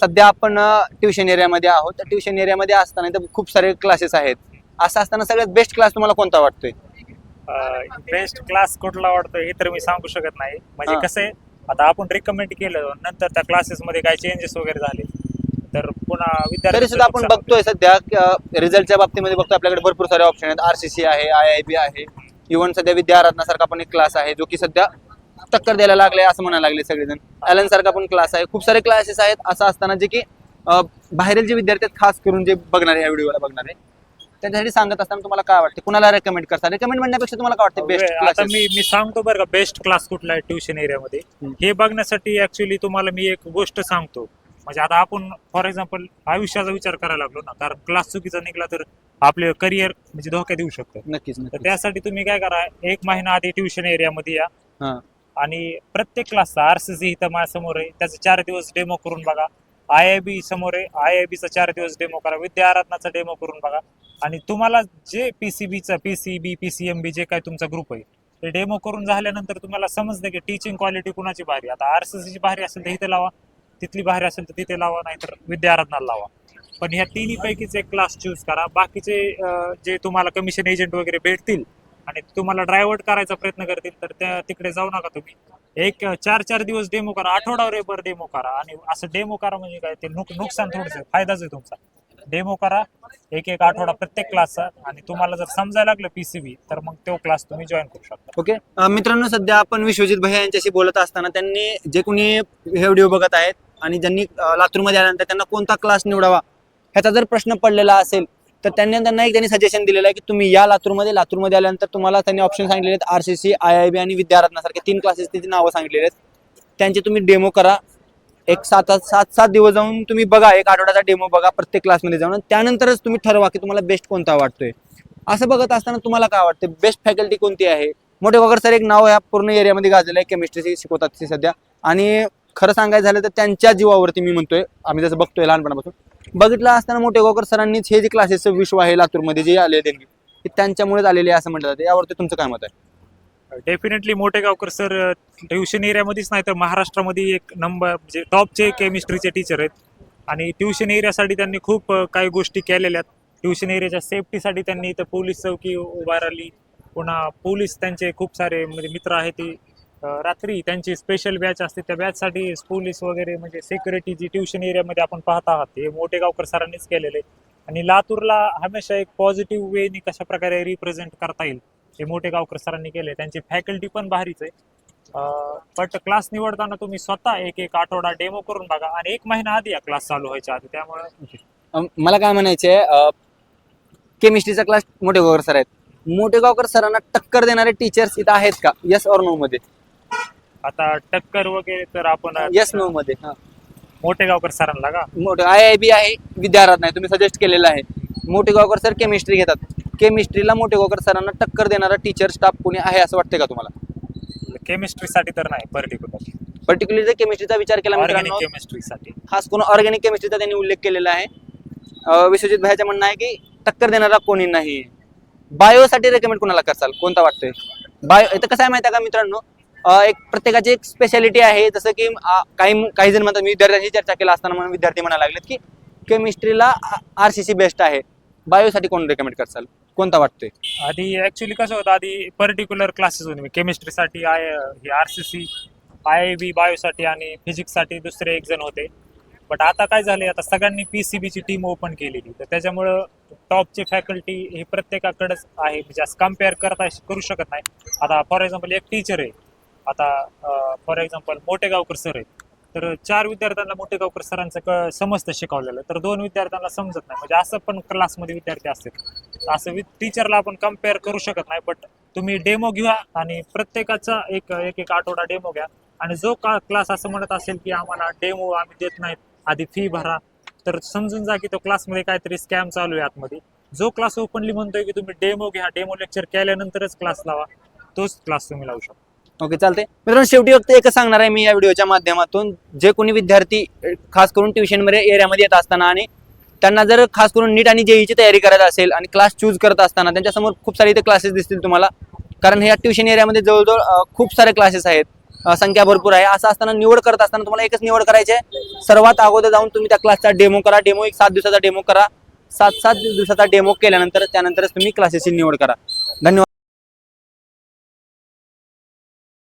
सध्या आपण ट्युशन एरियामध्ये आहोत. तर ट्युशन एरियामध्ये असताना इथं खूप सारे क्लासेस आहेत. असं असताना सगळ्यात बेस्ट क्लास तुम्हाला कोणता वाटतोय? बेस्ट क्लास कुठला वाटतो हे तर मी सांगू शकत नाही. म्हणजे. कसं आहे आता आपण रिकमेंड केलं नंतर त्या क्लासेस मध्ये काही चेंजेस वगैरे झाले तर पुन्हा विद्यार्थी तरी सुद्धा आपण बघतोय सध्या रिझल्टच्या बाबतीमध्ये बघतो आपल्याकडे भरपूर सारे ऑप्शन आहेत. आरसीसी आहे आय आय बी आहे. इव्हन सध्या विद्याराधनासारखा पण एक क्लास आहे जो की सध्या टक्कर द्यायला लागले असं म्हणायला लागले सगळेजण. ॲलन सारखा पण क्लास आहे. खूप सारे क्लासेस आहेत. असं असताना जे की बाहेरील जे विद्यार्थी आहेत खास करून जे बघणारे या व्हिडिओला बघणारे त्यांच्यासाठी सांगत असताना तुम्हाला काय वाटते? कुणाला रेकमेंड करता? रेकमेंड म्हणण्यापेक्षा तुम्हाला काय वाटतं? बेस्ट आता क्लासेस मी मी सांगतो बरं का बेस्ट क्लास कुठला आहे ट्युशन एरियामध्ये. हे बघण्यासाठी ऍक्च्युली तुम्हाला मी एक गोष्ट सांगतो. म्हणजे आता आपण फॉर एक्झाम्पल आयुष्याचा विचार करायला लागलो ना कारण क्लास चुकीचा निघला तर आपले करिअर म्हणजे धोक्यात येऊ शकतं. नक्कीच तर त्यासाठी तुम्ही काय करा एक महिना आधी ट्युशन एरियामध्ये या. आणि प्रत्येक क्लासचा आर सी सी इथं माझ्यासमोर आहे. त्याचे चार दिवस डेमो करून बघा. आय आय बी समोर आहे. आय आय बीचा चार दिवस डेमो करा. विद्या आराधनाचा डेमो करून बघा. आणि तुम्हाला जे P C बीचं P C B P C M B जे काय तुमचा ग्रुप आहे ते डेमो करून झाल्यानंतर तुम्हाला समजतं की टीचिंग क्वालिटी कुणाची भारी आता आर सी सीची भारी असेल तर इथे लावा. तिथली भारी असेल तर तिथे लावा नाहीतर विद्या आराधनाला लावा. पण ह्या तिन्ही पैकीच एक क्लास चूज करा. बाकीचे जे तुम्हाला कमिशन एजंट वगैरे भेटतील आणि तुम्हाला ड्रायव्हर्ट करायचा प्रयत्न करतील तर त्या तिकडे जाऊ नका तुम्ही. एक चार चार दिवस डेमो करा आठवडावर डेमो करा. आणि असं डेमो करा म्हणजे काय ते नुक नुकसान थोडंसं फायदाच आहे तुमचा. डेमो करा एक एक आठवडा प्रत्येक क्लासचा आणि तुम्हाला जर समजायला लागलं पीसीबी तर मग तो क्लास तुम्ही जॉईन करू शकता. ओके अं, मित्रांनो सध्या आपण विश्वजित भैया यांच्याशी बोलत असताना त्यांनी जे कोणी हे व्हिडिओ बघत आहेत आणि ज्यांनी अं, लातूरमध्ये आल्यानंतर त्यांना कोणता क्लास निवडावा ह्याचा जर प्रश्न पडलेला असेल तर त्यांनी त्यांना एक त्यांनी सजेशन दिलेलं आहे की तुम्ही या लातूरमध्ये. लातूरमध्ये आल्यानंतर तुम्हाला त्यांनी ऑप्शन सांगितलेले आहेत R C C I I B आणि विद्यारत्नासारखे तीन क्लासेस त्यांची नावं सांगितलेली आहेत. त्यांचे तुम्ही डेमो करा. एक सात सात सात दिवस जाऊन तुम्ही बघा. एक आठवड्याचा डेमो बघा प्रत्येक क्लासमध्ये जाऊन. त्यानंतरच तुम्ही ठरवा की तुम्हाला बेस्ट कोणता वाटतोय. असं बघत असताना तुम्हाला काय वाटतं बेस्ट फॅकल्टी कोणती आहे? मोठे वगैरे सर एक नाव ह्या पूर्ण एरियामध्ये गाजलेलं आहे केमिस्ट्री शिकवतात ते सध्या. आणि खरं सांगायचं झालं तर त्यांच्या जीवावरती मी म्हणतोय. आम्ही जसं बघतोय लहानपणापासून. बघितलं असताना मोठे गोकर सरांनीच हे जे क्लासेसचं विश्व आहे लातूरमध्ये जे आले त्यांनी त्यांच्यामुळेच आलेले आहे असं म्हटलं जाते. यावरती तुमचं काय मत आहे? डेफिनेटली मोठे गावकर सर ट्युशन एरियामध्येच नाही तर महाराष्ट्रामध्ये एक नंबर म्हणजे टॉपचे केमिस्ट्रीचे टीचर आहेत आणि ट्युशन एरियासाठी त्यांनी खूप काही गोष्टी केलेल्या आहेत. ट्युशन एरियाच्या सेफ्टीसाठी त्यांनी इथं पोलीस चौकी उभा राहिली पुन्हा पोलीस त्यांचे खूप सारे म्हणजे मित्र आहेत ते रात्री त्यांची स्पेशल बॅच असते. त्या बॅचसाठी पोलीस वगैरे म्हणजे सिक्युरिटी जी ट्युशन एरियामध्ये आपण पाहत आहात हे मोठे गावकर सरांनीच केलेले. आणि लातूरला हमेशा एक पॉझिटिव्ह वेनी कशा प्रकारे रिप्रेझेंट करता येईल हे मोठे गावकर सरांनी केले. त्यांची फॅकल्टी पण भारीच आहे. बट क्लास निवडताना तुम्ही स्वतः एक एक आठवडा डेमो करून बघा. आणि एक महिना आधी या क्लास चालू व्हायच्या आधी. त्यामुळे मला काय म्हणायचे केमिस्ट्रीचा क्लास मोठे गावकर सर आहेत. मोठे गावकर सरांना टक्कर देणारे टीचर्स इथं आहेत का? यस और नो मध्ये? आता टक्कर वगैरे तर आपण यस नो मध्ये हा. मोठे गावकर सरांना का? मोठे आय आय बी आहे विद्यारात नाही तुम्ही सजेस्ट केलेलं आहे. मोठे गावकर सर केमिस्ट्री घेतात. केमिस्ट्रीला मोठे गावकर सरांना टक्कर देणारा टीचर स्टाफ कोणी आहे असं वाटतं का तुम्हाला? केमिस्ट्रीसाठी तर नाही पर्टिक्युलर पर्टिक्युलरली केमिस्ट्रीचा विचार केला ऑर्गॅनिक मित्रांनो केमिस्ट्रीसाठी खास करून ऑर्गॅनिक केमिस्ट्रीचा त्यांनी उल्लेख केलेला आहे. अं, विश्वजित भाईचं म्हणणं आहे की टक्कर देणारा कोणी नाही. बायोसाठी रेकमेंड कोणाला करसाल? कोणता वाटतोय? बायो इथं कसं आहे माहिती आहे का मित्रांनो? एक प्रत्येकाची एक स्पेशालिटी आहे. जसं की काही काही जण म्हणतात मी विद्यार्थ्यांशी चर्चा केला असताना म्हणून विद्यार्थी म्हणायला लागलेत की केमिस्ट्रीला आर सी सी बेस्ट आहे. बायोसाठी कोण रेकमेंड करसाल कोणता वाटतोय? आधी ऍक्च्युली कसं होतं आधी पर्टिक्युलर क्लासेस होते. केमिस्ट्रीसाठी आय हे R C C I B बायोसाठी आणि फिजिक्ससाठी दुसरे एक जण होते. बट आता काय झाले आता सगळ्यांनी पी सी बीची टीम ओपन केलेली. तर त्याच्यामुळं टॉपची फॅकल्टी हे प्रत्येकाकडेच आहे. म्हणजे असं कंपेअर करता करू शकत नाही. आता फॉर एक्झाम्पल एक टीचर आहे. आता फॉर एक्झाम्पल मोठे गावकर सर आहेत. तर चार विद्यार्थ्यांना मोठे गावकर सरांचं क समजतं शिकवलेलं. तर दोन विद्यार्थ्यांना समजत नाही. म्हणजे असं पण क्लासमध्ये विद्यार्थी असतात. असं वि टीचरला आपण कंपेअर करू शकत नाही बट तुम्ही डेमो घ्या आणि प्रत्येकाचा एक एक एक आठवडा डेमो घ्या. आणि जो का क्लास असं म्हणत असेल की आम्हाला डेमो आम्ही देत नाहीत आधी फी भरा. तर समजून जा की तो क्लासमध्ये काहीतरी स्कॅम चालू आहे आतमध्ये. जो क्लास ओपनली म्हणतोय की तुम्ही डेमो घ्या डेमो लेक्चर केल्यानंतरच क्लास लावा. तोच क्लास तुम्ही लावू शकता. ओके चालते मित्रांनो शेवटी फक्त एकच सांगणार आहे मी या व्हिडिओच्या माध्यमातून. जे कोणी विद्यार्थी खास करून ट्युशनमध्ये एरियामध्ये येत असताना आणि त्यांना जर खास करून नीट आणि जेईची तयारी करायचं असेल आणि क्लास चूज करत असताना त्यांच्यासमोर खूप सारे इथे क्लासेस दिसतील तुम्हाला. कारण ह्या ट्युशन एरियामध्ये जवळजवळ खूप सारे क्लासेस आहेत. संख्या भरपूर आहे. असं असताना निवड करत असताना तुम्हाला एकच निवड करायची आहे. सर्वात अगोदर जाऊन तुम्ही त्या क्लासचा डेमो करा. डेमो एक सात दिवसाचा डेमो करा. सात सात दिवसाचा डेमो केल्यानंतर त्यानंतरच तुम्ही क्लासेसची निवड करा. धन्यवाद.